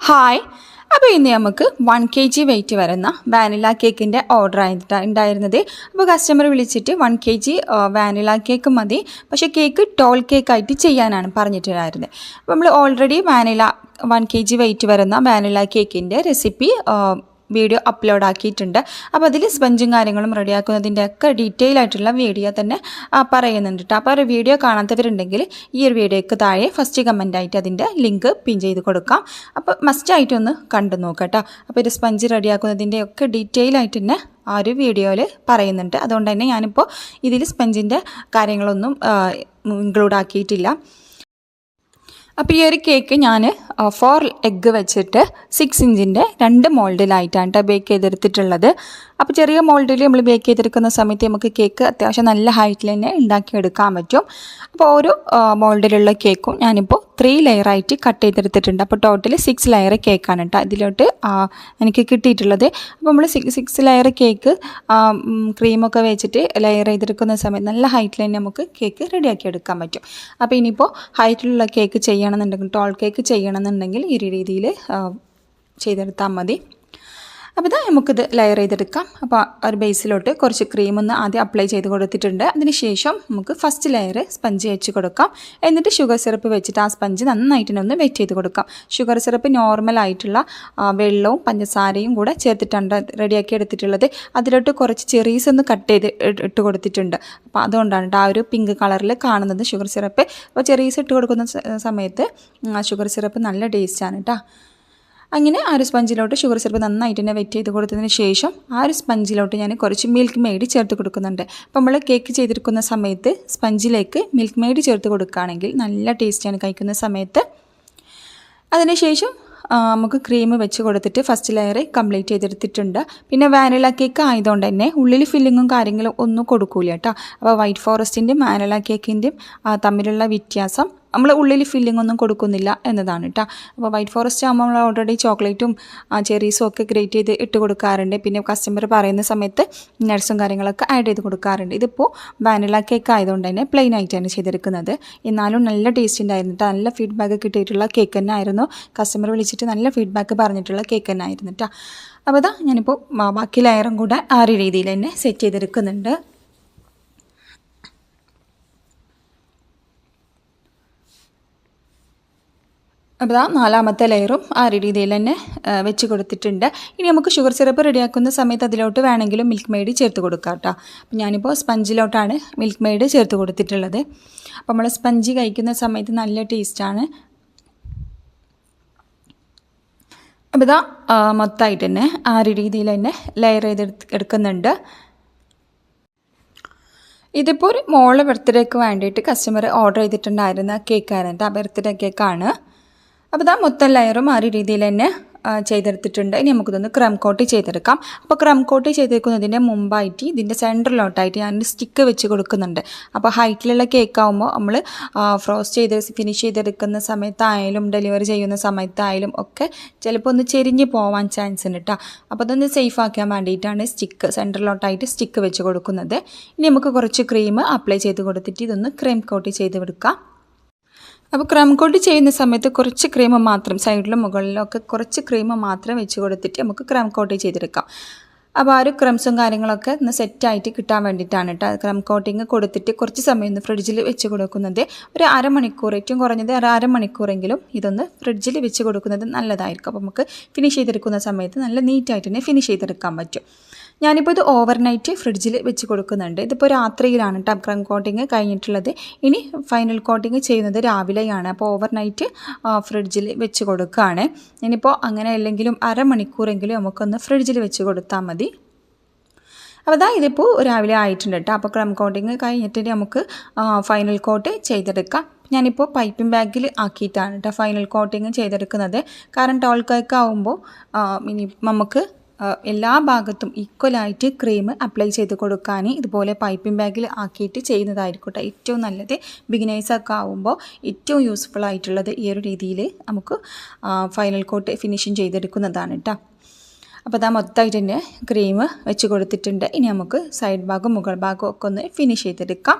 Hi അപ്പോൾ ഇന്ന് നമുക്ക് വൺ കെ ജി വെയിറ്റ് വരുന്ന വാനില കേക്കിന്റെ ഓർഡർ ആയിട്ട് ഉണ്ടായിരുന്നത് അപ്പോൾ കസ്റ്റമർ വിളിച്ചിട്ട് one K G vanilla cake മതി. പക്ഷേ കേക്ക് ടോൾ കേക്കായിട്ട് ചെയ്യാനാണ് പറഞ്ഞിട്ടുണ്ടായിരുന്നത്. അപ്പോൾ നമ്മൾ already vanilla one K G weight വരുന്ന വാനില കേക്കിന്റെ റെസിപ്പി വീഡിയോ അപ്ലോഡ് ആക്കിയിട്ടുണ്ട് അപ്പോൾ അതിൽ സ്പഞ്ചും കാര്യങ്ങളും റെഡിയാക്കുന്നതിന്റെ ഒക്കെ ഡീറ്റെയിൽ ആയിട്ടുള്ള വീഡിയോ തന്നെ പറയുന്നുണ്ട് കേട്ടോ അപ്പോൾ ഒരു വീഡിയോ കാണാത്തവരുണ്ടെങ്കിൽ ഈ ഒരു വീഡിയോയ്ക്ക് താഴെ ഫസ്റ്റ് കമന്റായിട്ട് അതിന്റെ ലിങ്ക് പിൻ ചെയ്ത് കൊടുക്കാം. അപ്പോൾ മസ്റ്റായിട്ടൊന്ന് കണ്ടു നോക്കാം കേട്ടോ അപ്പോൾ ഒരു സ്പഞ്ച് റെഡിയാക്കുന്നതിന്റെ ഒക്കെ ഡീറ്റെയിൽ ആയിട്ട് തന്നെ ആ ഒരു വീഡിയോയിൽ പറയുന്നുണ്ട്. അതുകൊണ്ട് തന്നെ ഞാനിപ്പോൾ ഇതിൽ സ്പഞ്ചിന്റെ കാര്യങ്ങളൊന്നും ഇൻക്ലൂഡ് ആക്കിയിട്ടില്ല. അപ്പോൾ ഈ ഒരു കേക്ക് ഞാൻ ഫോർ എഗ്ഗ് വെച്ചിട്ട് സിക്സ് ഇഞ്ചിന്റെ രണ്ട് മോൾഡിലായിട്ടാണ് കേട്ടോ ബേക്ക് ചെയ്തെടുത്തിട്ടുള്ളത്. അപ്പോൾ ചെറിയ മോൾഡിൽ നമ്മൾ ബേക്ക് ചെയ്തെടുക്കുന്ന സമയത്ത് നമുക്ക് കേക്ക് അത്യാവശ്യം നല്ല ഹൈറ്റിൽ തന്നെ ഉണ്ടാക്കിയെടുക്കാൻ പറ്റും. അപ്പോൾ ഓരോ മോൾഡിലുള്ള കേക്കും ഞാനിപ്പോൾ ത്രീ ലെയറായിട്ട് കട്ട് ചെയ്തെടുത്തിട്ടുണ്ട്. അപ്പോൾ ടോട്ടൽ സിക്സ് ലെയർ കേക്കാണ് കേട്ടോ ഇതിലോട്ട് എനിക്ക് കിട്ടിയിട്ടുള്ളത്. അപ്പോൾ നമ്മൾ സിക്സ് ലെയർ കേക്ക് ക്രീമൊക്കെ വെച്ചിട്ട് ലെയർ ചെയ്തെടുക്കുന്ന സമയത്ത് നല്ല ഹൈറ്റിൽ തന്നെ നമുക്ക് കേക്ക് റെഡിയാക്കി എടുക്കാൻ പറ്റും. അപ്പോൾ ഇനിയിപ്പോൾ ഹൈറ്റിലുള്ള കേക്ക് ചെയ്യണമെന്നുണ്ടെങ്കിൽ ടോൾ കേക്ക് ചെയ്യണമെന്നുണ്ടെങ്കിൽ ഈ രീതിയിൽ ചെയ്തെടുത്താൽ മതി. അപ്പോൾ ഇതാ നമുക്കിത് ലെയർ ചെയ്തെടുക്കാം. അപ്പോൾ ഒരു ബേസിലോട്ട് കുറച്ച് ക്രീം ഒന്ന് ആദ്യം അപ്ലൈ ചെയ്ത് കൊടുത്തിട്ടുണ്ട്. അതിനുശേഷം നമുക്ക് ഫസ്റ്റ് ലെയർ സ്പഞ്ച് വെച്ച് കൊടുക്കാം. എന്നിട്ട് ഷുഗർ സിറപ്പ് വെച്ചിട്ട് ആ സ്പഞ്ച് നന്നായിട്ട് ഒന്ന് വെറ്റ് ചെയ്ത് കൊടുക്കാം. ഷുഗർ സിറപ്പ് നോർമൽ ആയിട്ടുള്ള വെള്ളവും പഞ്ചസാരയും കൂടെ ചേർത്തിട്ടുണ്ട് റെഡിയാക്കി എടുത്തിട്ടുള്ളത്. അതിലോട്ട് കുറച്ച് ചെറീസ് ഒന്ന് കട്ട് ചെയ്ത് ഇട്ട് കൊടുത്തിട്ടുണ്ട്. അപ്പോൾ അതുകൊണ്ടാണ് ആ ഒരു പിങ്ക് കളറിൽ കാണുന്നത് ഷുഗർ സിറപ്പ് അപ്പോൾ ചെറീസ് ഇട്ട് കൊടുക്കുന്ന സമയത്ത് ഷുഗർ സിറപ്പ് നല്ല ടേസ്റ്റാണ് കേട്ടോ അങ്ങനെ ആ ഒരു സ്പഞ്ചിലോട്ട് ഷുഗർ സിറപ്പ് നന്നായിട്ട് തന്നെ വെറ്റ് ചെയ്ത് കൊടുത്തതിന് ശേഷം ആ ഒരു സ്പഞ്ചിലോട്ട് ഞാൻ കുറച്ച് മിൽക്ക് മെയ്ഡ് ചേർത്ത് കൊടുക്കുന്നുണ്ട്. അപ്പോൾ നമ്മൾ കേക്ക് ചെയ്തിരിക്കുന്ന സമയത്ത് സ്പഞ്ചിലേക്ക് മിൽക്ക് മെയ്ഡ് ചേർത്ത് കൊടുക്കുകയാണെങ്കിൽ നല്ല ടേസ്റ്റിയാണ് കഴിക്കുന്ന സമയത്ത്. അതിനുശേഷം നമുക്ക് ക്രീം വെച്ച് കൊടുത്തിട്ട് ഫസ്റ്റ് ലെയർ കംപ്ലീറ്റ് ചെയ്തെടുത്തിട്ടുണ്ട്. പിന്നെ വാനില കേക്ക് ആയതുകൊണ്ട് തന്നെ ഉള്ളിൽ ഫില്ലിങ്ങും കാര്യങ്ങളും ഒന്നും കൊടുക്കൂല കേട്ടോ. അപ്പോൾ വൈറ്റ് ഫോറസ്റ്റിന്റെയും വാനില കേക്കിന്റെയും തമ്മിലുള്ള വ്യത്യാസം നമ്മൾ ഉള്ളിൽ ഫില്ലിംഗ് ഒന്നും കൊടുക്കുന്നില്ല എന്നതാണ് കേട്ടോ അപ്പോൾ വൈറ്റ് ഫോറസ്റ്റ് ആകുമ്പോൾ നമ്മൾ ഓൾറെഡി ചോക്ലേറ്റും ചെറീസും ഒക്കെ ഗ്രേറ്റ് ചെയ്ത് ഇട്ട് കൊടുക്കാറുണ്ട്. പിന്നെ കസ്റ്റമർ പറയുന്ന സമയത്ത് നട്സും കാര്യങ്ങളൊക്കെ ആഡ് ചെയ്ത് കൊടുക്കാറുണ്ട്. ഇതിപ്പോൾ വാനില കേക്ക് ആയതുകൊണ്ട് തന്നെ പ്ലെയിൻ ആയിട്ടാണ് ചെയ്തെടുക്കുന്നത്. എന്നാലും നല്ല ടേസ്റ്റ് ഉണ്ടായിരുന്നു നല്ല ഫീഡ്ബാക്ക് കിട്ടിയിട്ടുള്ള കേക്ക് തന്നെ ആയിരുന്നു. കസ്റ്റമർ വിളിച്ചിട്ട് നല്ല ഫീഡ്ബാക്ക് പറഞ്ഞിട്ടുള്ള കേക്ക് തന്നെ ആയിരുന്നു കേട്ടോ അപ്പോൾ ഇതാ ഞാനിപ്പോൾ ബാക്കി ലെയറും കൂടെ ആ ഒരു രീതിയിൽ തന്നെ സെറ്റ് ചെയ്തെടുക്കുന്നുണ്ട്. അപ്പോൾ ആ നാലാമത്തെ ലെയറും ആ രീതിയിൽ തന്നെ വെച്ച് കൊടുത്തിട്ടുണ്ട്. ഇനി നമുക്ക് ഷുഗർ സിറപ്പ് റെഡിയാക്കുന്ന സമയത്ത് അതിലോട്ട് വേണമെങ്കിലും മിൽക്ക് മെയ്ഡ് ചേർത്ത് കൊടുക്കാം കേട്ടോ. അപ്പോൾ ഞാനിപ്പോൾ സ്പഞ്ചിലോട്ടാണ് മിൽക്ക് മെയ്ഡ് ചേർത്ത് കൊടുത്തിട്ടുള്ളത്. അപ്പോൾ നമ്മൾ സ്പഞ്ച് കഴിക്കുന്ന സമയത്ത് നല്ല ടേസ്റ്റാണ് അപ്പോൾ ഇതാ മൊത്തമായിട്ട് തന്നെ ആ ഒരു രീതിയിൽ തന്നെ ലെയർ ചെയ്ത് എടുക്കുന്നുണ്ട്. ഇതിപ്പോൾ ഒരു മോളെ ബർത്ത്ഡേക്ക് വേണ്ടിയിട്ട് കസ്റ്റമർ ഓർഡർ ചെയ്തിട്ടുണ്ടായിരുന്ന കേക്കായിരുന്നു ആ ബർത്ത്ഡേ കേക്കാണ് അപ്പോൾ ഇതാ മൊത്തം ലെയറും ആ ഒരു രീതിയിൽ തന്നെ ചെയ്തെടുത്തിട്ടുണ്ട്. ഇനി നമുക്കിതൊന്ന് ക്രം കോട്ട് ചെയ്തെടുക്കാം. അപ്പോൾ ക്രം കോട്ട് ചെയ്തെടുക്കുന്നതിന്റെ മുമ്പായിട്ട് ഇതിന്റെ സെന്ററിലോട്ടായിട്ട് ഞാൻ സ്റ്റിക്ക് വെച്ച് കൊടുക്കുന്നുണ്ട്. അപ്പോൾ ഹൈറ്റിലുള്ള കേക്ക് ആകുമ്പോൾ നമ്മൾ ഫ്രോസ്റ്റ് ചെയ്ത് ഫിനിഷ് ചെയ്തെടുക്കുന്ന സമയത്തായാലും ഡെലിവറി ചെയ്യുന്ന സമയത്തായാലും ഒക്കെ ചിലപ്പോൾ ഒന്ന് ചെരിഞ്ഞ് പോവാൻ ചാൻസ് ഉണ്ട് കേട്ടോ അപ്പോൾ അതൊന്ന് സേഫ് ആക്കാൻ വേണ്ടിയിട്ടാണ് സ്റ്റിക്ക് സെന്ററിലോട്ടായിട്ട് സ്റ്റിക്ക് വെച്ച് കൊടുക്കുന്നത്. ഇനി നമുക്ക് കുറച്ച് ക്രീം അപ്ലൈ ചെയ്ത് കൊടുത്തിട്ട് ഇതൊന്ന് ക്രീം കോട്ട് ചെയ്ത് കൊടുക്കാം അപ്പോൾ ക്രം കോട്ട് ചെയ്യുന്ന സമയത്ത് കുറച്ച് ക്രീം മാത്രം സൈഡിലും മുകളിലും ഒക്കെ കുറച്ച് ക്രീം മാത്രം വെച്ച് കൊടുത്തിട്ട് നമുക്ക് ക്രം കോട്ട് ചെയ്തെടുക്കാം. അപ്പോൾ ആ ഒരു ക്രംസും കാര്യങ്ങളൊക്കെ ഒന്ന് സെറ്റായിട്ട് കിട്ടാൻ വേണ്ടിയിട്ടാണ് കേട്ടോ ക്രം കോട്ടിങ് കൊടുത്തിട്ട് കുറച്ച് സമയം ഒന്ന് ഫ്രിഡ്ജിൽ വെച്ച് കൊടുക്കുന്നത്. ഒരു അരമണിക്കൂർ ഏറ്റവും കുറഞ്ഞത് ഒരു അരമണിക്കൂറെങ്കിലും ഇതൊന്ന് ഫ്രിഡ്ജിൽ വെച്ച് കൊടുക്കുന്നത് നല്ലതായിരിക്കും. അപ്പോൾ നമുക്ക് ഫിനിഷ് ചെയ്തെടുക്കുന്ന സമയത്ത് നല്ല നീറ്റായിട്ട് തന്നെ ഫിനിഷ് ചെയ്തെടുക്കാൻ പറ്റും. ഞാനിപ്പോൾ ഇത് ഓവർനൈറ്റ് ഫ്രിഡ്ജിൽ വെച്ച് കൊടുക്കുന്നുണ്ട്. ഇതിപ്പോൾ രാത്രിയിലാണ് കേട്ടോ ക്രം കോട്ടിങ് കഴിഞ്ഞിട്ടുള്ളത്. ഇനി ഫൈനൽ കോട്ടിങ് ചെയ്യുന്നത് രാവിലെയാണ്. അപ്പോൾ ഓവർനൈറ്റ് ഫ്രിഡ്ജിൽ വെച്ച് കൊടുക്കുകയാണ് ഇനിയിപ്പോൾ അങ്ങനെ അല്ലെങ്കിലും അരമണിക്കൂറെങ്കിലും നമുക്കൊന്ന് ഫ്രിഡ്ജിൽ വെച്ച് കൊടുത്താൽ മതി. അപ്പോൾ അതാ ഇതിപ്പോൾ രാവിലെ ആയിട്ടുണ്ട് കേട്ടോ അപ്പോൾ ക്രം കോട്ടിങ് കഴിഞ്ഞിട്ട് നമുക്ക് ഫൈനൽ കോട്ട് ചെയ്തെടുക്കാം. ഞാനിപ്പോൾ പൈപ്പിംഗ് ബാഗിൽ ആക്കിയിട്ടാണ് കേട്ടോ ഫൈനൽ കോട്ടിങ് ചെയ്തെടുക്കുന്നത്. കാരണം ടോൾ കേക്ക് ആകുമ്പോൾ ഇനി നമുക്ക് എല്ലാ ഭാഗത്തും ഈക്വലായിട്ട് ക്രീം അപ്ലൈ ചെയ്ത് കൊടുക്കാൻ ഇതുപോലെ പൈപ്പിംഗ് ബാഗിൽ ആക്കിയിട്ട് ചെയ്യുന്നതായിരിക്കട്ടെ കേട്ടോ ഏറ്റവും നല്ലത്. ബിഗിനേഴ്സൊക്കെ ആവുമ്പോൾ ഏറ്റവും യൂസ്ഫുൾ ആയിട്ടുള്ളത് ഈ ഒരു രീതിയിൽ നമുക്ക് ഫൈനൽ കോട്ട് ഫിനിഷിങ് ചെയ്തെടുക്കുന്നതാണ് കേട്ടോ അപ്പോൾ അതാ മൊത്തമായിട്ട് തന്നെ ക്രീം വെച്ച് കൊടുത്തിട്ടുണ്ട്. ഇനി നമുക്ക് സൈഡ് ഭാഗം മുകൾ ഭാഗം ഒക്കെ ഒന്ന് ഫിനിഷ് ചെയ്തെടുക്കാം.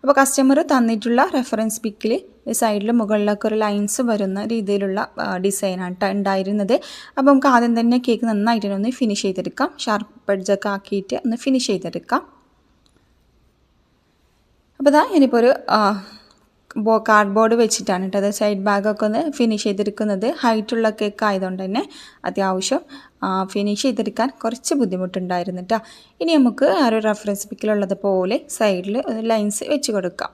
അപ്പോൾ കസ്റ്റമർ തന്നിട്ടുള്ള റെഫറൻസ് പിക്കിൽ സൈഡിൽ മുകളിലൊക്കെ ഒരു ലൈൻസ് വരുന്ന രീതിയിലുള്ള ഡിസൈനാണ് ഉണ്ടായിരുന്നത്. അപ്പോൾ നമുക്ക് ആദ്യം തന്നെ കേക്ക് നന്നായിട്ട് ഒന്ന് ഫിനിഷ് ചെയ്തെടുക്കാം. ഷാർപ്പ് എഡ്ജൊക്കെ ആക്കിയിട്ട് ഒന്ന് ഫിനിഷ് ചെയ്തെടുക്കാം. അപ്പോൾ ഇതാ ഞാനിപ്പോൾ ഒരു കാർഡ്ബോർഡ് വെച്ചിട്ടാണ് കേട്ടോ അത് സൈഡ് ബാഗൊക്കെ ഒന്ന് ഫിനിഷ് ചെയ്തെടുക്കുന്നത്. ഹൈറ്റുള്ള കേക്ക് ആയതുകൊണ്ട് തന്നെ അത്യാവശ്യം ഫിനിഷ് ചെയ്തെടുക്കാൻ കുറച്ച് ബുദ്ധിമുട്ടുണ്ടായിരുന്നു കേട്ടോ ഇനി നമുക്ക് ആ ഒരു റെഫറൻസ് പിക്കിലുള്ളത് പോലെ സൈഡിൽ ലൈൻസ് വെച്ച് കൊടുക്കാം.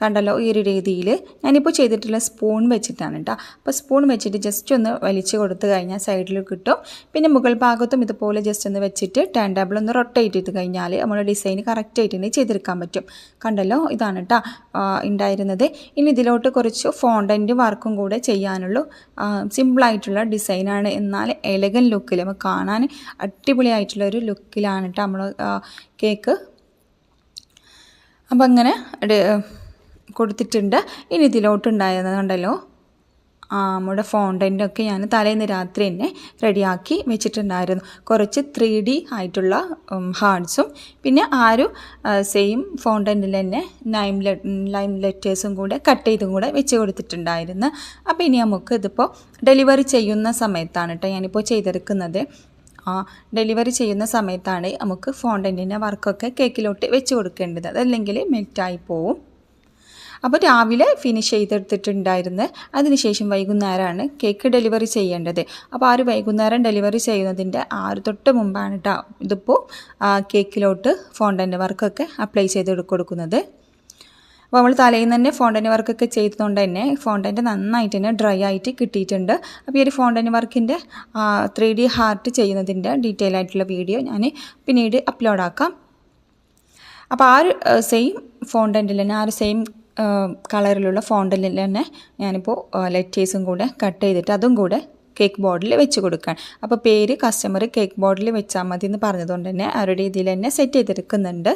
കണ്ടല്ലോ ഈ ഒരു രീതിയിൽ ഞാനിപ്പോൾ ചെയ്തിട്ടുള്ള സ്പൂൺ വെച്ചിട്ടാണ് കേട്ടോ അപ്പോൾ സ്പൂൺ വെച്ചിട്ട് ജസ്റ്റ് ഒന്ന് വലിച്ചു കൊടുത്തു കഴിഞ്ഞാൽ സൈഡിൽ കിട്ടും. പിന്നെ മുകൾ ഭാഗത്തും ഇതുപോലെ ജസ്റ്റ് ഒന്ന് വെച്ചിട്ട് ടേൺ ടേബിൾ ഒന്ന് റൊട്ടേറ്റ് ചെയ്ത് കഴിഞ്ഞാൽ നമ്മുടെ ഡിസൈൻ കറക്റ്റ് ആയിട്ട് തന്നെ ചെയ്തെടുക്കാൻ പറ്റും. കണ്ടല്ലോ? ഇതാണ് കേട്ടോ ഉണ്ടായിരുന്നത് ഇനി ഇതിലോട്ട് കുറച്ച് ഫോണ്ടന്റ് വർക്കും കൂടെ ചെയ്യാനുള്ളൂ. സിമ്പിളായിട്ടുള്ള ഡിസൈനാണ് എന്നാൽ എലഗൻ ലുക്കിൽ നമുക്ക് കാണാൻ അടിപൊളിയായിട്ടുള്ള ഒരു ലുക്കിലാണ് കേട്ടോ നമ്മൾ കേക്ക് അപ്പം അങ്ങനെ കൊടുത്തിട്ടുണ്ട്. ഇനി ഇതിലോട്ടുണ്ടായതുണ്ടല്ലോ നമ്മുടെ ഫോണ്ടന്റൊക്കെ ഞാൻ തലേന്ന് രാത്രി തന്നെ റെഡിയാക്കി വെച്ചിട്ടുണ്ടായിരുന്നു. കുറച്ച് ത്രീ ഡി ആയിട്ടുള്ള ഹാർഡ്സും പിന്നെ ആ ഒരു സെയിം ഫോണ്ടന്റിൽ തന്നെ ലൈം ലൈം ലെറ്റേഴ്സും കൂടെ കട്ട് ചെയ്തും കൂടെ വെച്ച് കൊടുത്തിട്ടുണ്ടായിരുന്നു. അപ്പോൾ ഇനി നമുക്ക് ഇതിപ്പോൾ ഡെലിവറി ചെയ്യുന്ന സമയത്താണ് കേട്ടോ ഞാനിപ്പോൾ ചെയ്തെടുക്കുന്നത്. ആ ഡെലിവറി ചെയ്യുന്ന സമയത്താണ് നമുക്ക് ഫോണ്ടന്റിന്റെ വർക്കൊക്കെ കേക്കിലോട്ട് വെച്ച് കൊടുക്കേണ്ടത്. അതല്ലെങ്കിൽ മെൽറ്റായി പോവും. അപ്പോൾ രാവിലെ ഫിനിഷ് ചെയ്തെടുത്തിട്ടുണ്ടായിരുന്നു അതിനുശേഷം വൈകുന്നേരമാണ് കേക്ക് ഡെലിവറി ചെയ്യേണ്ടത്. അപ്പോൾ ആ ഒരു വൈകുന്നേരം ഡെലിവറി ചെയ്യുന്നതിന്റെ ആറ് തൊട്ട് മുമ്പാണ് കേട്ടോ ഇതിപ്പോൾ കേക്കിലോട്ട് ഫോണ്ടന്റ് വർക്കൊക്കെ അപ്ലൈ ചെയ്ത് കൊടുക്കുന്നത്. അപ്പോൾ നമ്മൾ തലേന്ന് തന്നെ ഫോണ്ടന്റ് വർക്കൊക്കെ ചെയ്തതുകൊണ്ട് തന്നെ ഫോണ്ടന്റ് നന്നായിട്ട് തന്നെ ഡ്രൈ ആയിട്ട് കിട്ടിയിട്ടുണ്ട്. അപ്പോൾ ഈ ഒരു ഫോണ്ടന്റ് വർക്കിന്റെ ത്രീ ഡി ഹാർട്ട് ചെയ്യുന്നതിന്റെ ഡീറ്റെയിൽ ആയിട്ടുള്ള വീഡിയോ ഞാൻ പിന്നീട് അപ്ലോഡ് ആക്കാം. അപ്പോൾ ആ ഒരു സെയിം ഫോണ്ടന്റിൽ തന്നെ ആ ഒരു സെയിം കളറിലുള്ള ഫോണ്ടിൽ തന്നെ ഞാനിപ്പോൾ ലെറ്റേഴ്സും കൂടെ കട്ട് ചെയ്തിട്ട് അതും കൂടെ കേക്ക് ബോർഡിൽ വെച്ച് കൊടുക്കാൻ. അപ്പോൾ പേര് കസ്റ്റമർ കേക്ക് ബോർഡിൽ വെച്ചാൽ മതി എന്ന് പറഞ്ഞതുകൊണ്ട് തന്നെ ഒരു രീതിയിൽ തന്നെ സെറ്റ് ചെയ്തെടുക്കുന്നുണ്ട്.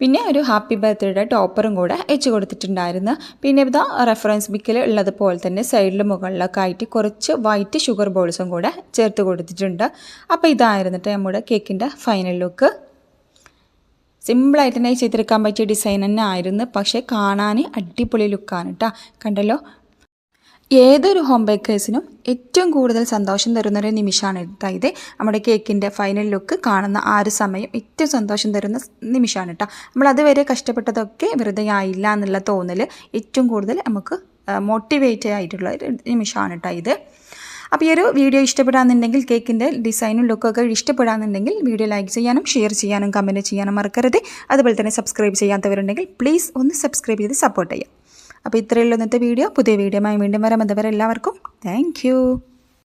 പിന്നെ ഒരു ഹാപ്പി ബർത്ത്ഡേ ടോപ്പറും കൂടെ വെച്ച് കൊടുത്തിട്ടുണ്ടായിരുന്നു. പിന്നെ ഇതാ റെഫറൻസ് ബുക്കിൽ ഉള്ളതുപോലെ തന്നെ സൈഡിൽ മുകളിലൊക്കെ ആയിട്ട് കുറച്ച് വൈറ്റ് ഷുഗർ ബോൾസും കൂടെ ചേർത്ത് കൊടുത്തിട്ടുണ്ട്. അപ്പോൾ ഇതായിരുന്നിട്ട് നമ്മുടെ കേക്കിന്റെ ഫൈനൽ ലുക്ക് സിമ്പിളായിട്ട് തന്നെ ചെയ്തെടുക്കാൻ പറ്റിയ ഡിസൈൻ തന്നെ ആയിരുന്നു. പക്ഷേ കാണാൻ അടിപൊളി ലുക്കാണ് കേട്ടോ കണ്ടല്ലോ? ഏതൊരു ഹോം ബേക്കേഴ്സിനും ഏറ്റവും കൂടുതൽ സന്തോഷം തരുന്നൊരു നിമിഷമാണ് അതായത് നമ്മുടെ കേക്കിന്റെ ഫൈനൽ ലുക്ക് കാണുന്ന ആ ഒരു സമയം ഏറ്റവും സന്തോഷം തരുന്ന നിമിഷമാണ് കേട്ടോ നമ്മൾ അതുവരെ കഷ്ടപ്പെട്ടതൊക്കെ വെറുതെ ആയില്ല എന്നുള്ള തോന്നൽ ഏറ്റവും കൂടുതൽ നമുക്ക് മോട്ടിവേറ്റ് ആയിട്ടുള്ള ഒരു നിമിഷമാണ് കേട്ടോ ഇത്. അപ്പോൾ ഈ ഒരു വീഡിയോ ഇഷ്ടപ്പെടാന്നുണ്ടെങ്കിൽ കേക്കിന്റെ ഡിസൈനും ലുക്കൊക്കെ ഇഷ്ടപ്പെടാന്നുണ്ടെങ്കിൽ വീഡിയോ ലൈക്ക് ചെയ്യാനും ഷെയർ ചെയ്യാനും കമന്റ് ചെയ്യാനും മറക്കരുത്. അതുപോലെ തന്നെ സബ്സ്ക്രൈബ് ചെയ്യാത്തവരുണ്ടെങ്കിൽ പ്ലീസ് ഒന്ന് സബ്സ്ക്രൈബ് ചെയ്ത് സപ്പോർട്ട് ചെയ്യാം അപ്പോൾ ഇത്രയുള്ള ഇന്നത്തെ വീഡിയോ പുതിയ വീഡിയോ വീണ്ടും വരാം. അതുവരെ എല്ലാവർക്കും താങ്ക്